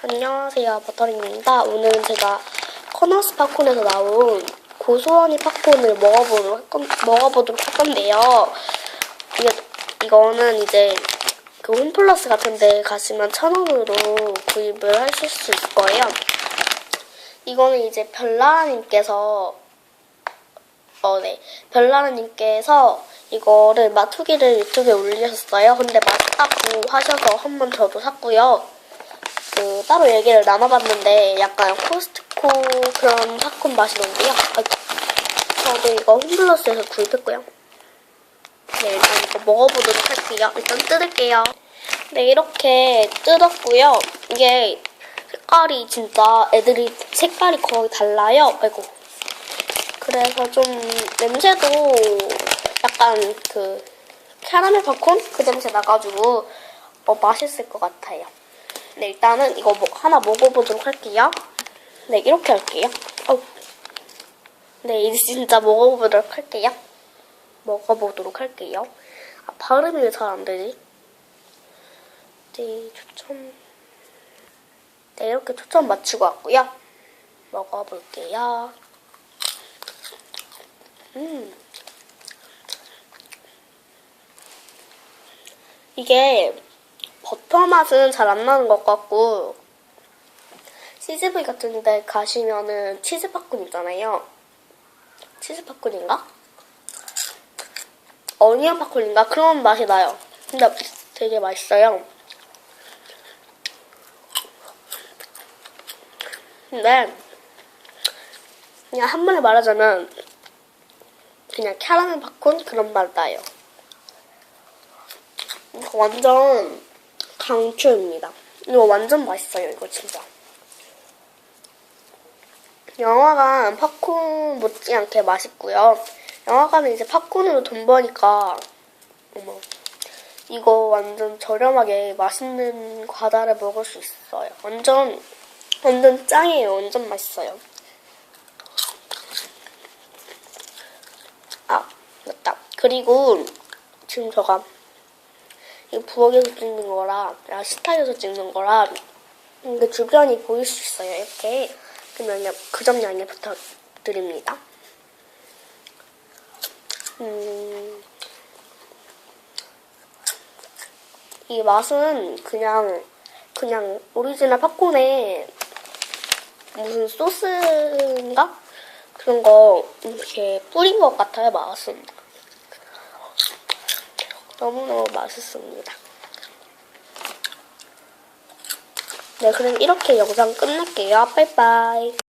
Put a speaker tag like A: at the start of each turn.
A: 안녕하세요, 버터링입니다. 오늘은 제가 커너스 팝콘에서 나온 고소하니 팝콘을 먹어보도록 할, 건, 먹어보도록 할 건데요. 이게, 이거는 이제 그 홈플러스 같은 데 가시면 천 원으로 구입을 하실 수 있을 거예요. 이거는 이제 별나라님께서 어, 네. 별나라님께서 이거를 맛투기를 유튜브에 올리셨어요. 근데 맛있다고 하셔서 한 번 저도 샀고요. 그 따로 얘기를 나눠봤는데 약간 코스트코 그런 팝콘 맛이 나는데요. 아이고. 저도 이거 홈플러스에서 구입했고요. 네, 일단 이거 먹어보도록 할게요. 일단 뜯을게요. 네, 이렇게 뜯었고요. 이게 색깔이 진짜 애들이 색깔이 거의 달라요. 아이고. 그래서 좀 냄새도 약간 그 캐러멜 팝콘 그 냄새 나가지고 어, 맛있을 것 같아요. 네, 일단은 이거 뭐 하나 먹어보도록 할게요. 네, 이렇게 할게요. 어우. 네, 이제 진짜 먹어보도록 할게요. 먹어보도록 할게요. 아, 발음이 왜 잘 안 되지? 네, 초점. 네, 이렇게 초점 맞추고 왔고요. 먹어볼게요. 음. 이게 버터 맛은 잘 안 나는 것 같고 CGV 같은 데 가시면은 치즈 팝콘 있잖아요. 치즈 팝콘인가? 어니언 팝콘인가? 그런 맛이 나요. 근데 되게 맛있어요. 근데 그냥 한번에 말하자면 그냥 캐러멜 팝콘 그런 맛 나요. 완전 강추입니다. 이거 완전 맛있어요, 이거 진짜. 영화관 팝콘 못지않게 맛있고요. 영화관은 이제 팝콘으로 돈 버니까 어머 이거 완전 저렴하게 맛있는 과자를 먹을 수 있어요. 완전 완전 짱이에요. 완전 맛있어요. 아 맞다. 그리고 지금 저가 이 부엌에서 찍는 거라 아, 식탁에서 찍는 거라 이게 주변이 보일 수 있어요. 이렇게 그러면 그점 양해 부탁드립니다. 음, 이 맛은 그냥 그냥 오리지널 팝콘에 무슨 소스인가 그런 거 이렇게 뿌린 것 같아요 맛은. 너무너무 맛있습니다. 네, 그럼 이렇게 영상 끝낼게요. 빠이빠이.